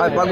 ફૂલ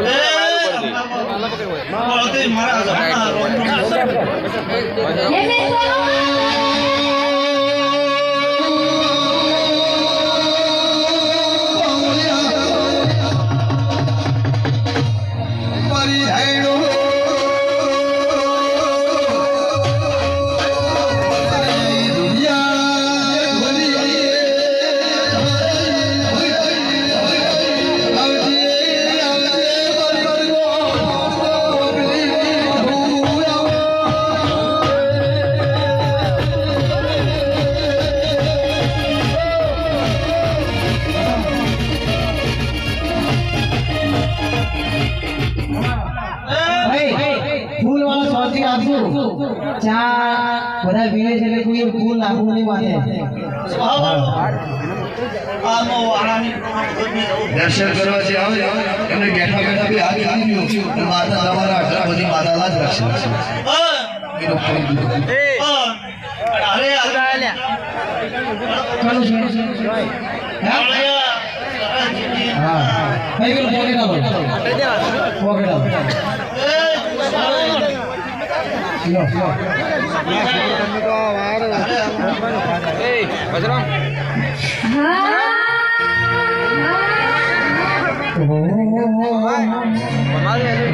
આપશું ચા બધા પીવે છે એટલે કોઈ ફૂલ લાગવું નહીં માથે દર્શન કરવા જે આવે એમને બેઠા બેઠા બી હાથ આપી દો માતા તમારા બધી માતાના જ હા. ગયું પોકેટ આવો પોકેટ આવો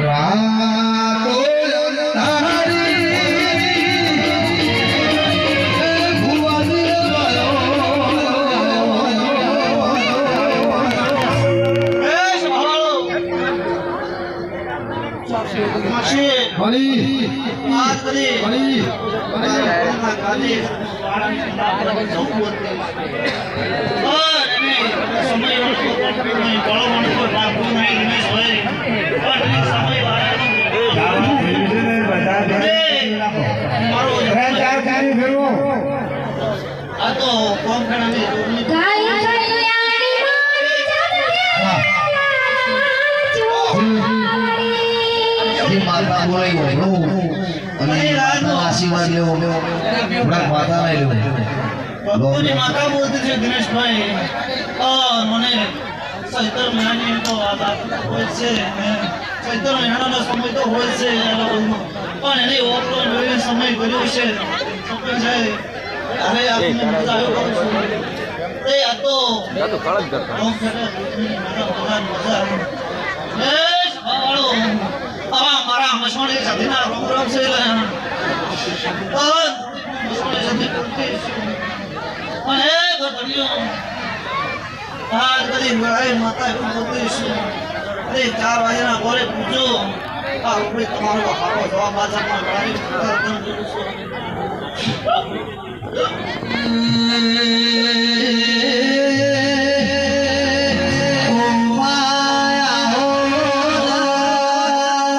રાતો હરી હરી આ તો કોમ ખાનાની અને એનો આશીર્વાદ લેવો થોડાક માતાના લેવો ભક્તોની માતા બોલતી છે દિનેશભાઈ આ મને ચૈતર મહિનાની તો વાત હોય છે ચૈતર મહિનાનો સમય તો હોય છે પણ એને ઓપરો જોઈને સમય કર્યો છે. હવે આપને મજા આવ્યો કહું છું. એ આ તો મજા પણ એ ગઢડિયો, આ કદી વળાઈ માતા એવું બોલતી અરે ચાર વાગ્યાના ઘરે પૂછો આ ઉપરી તમારો હારો જવાબ પાછા પણ વળાઈ માતા તમે જોઉં છું.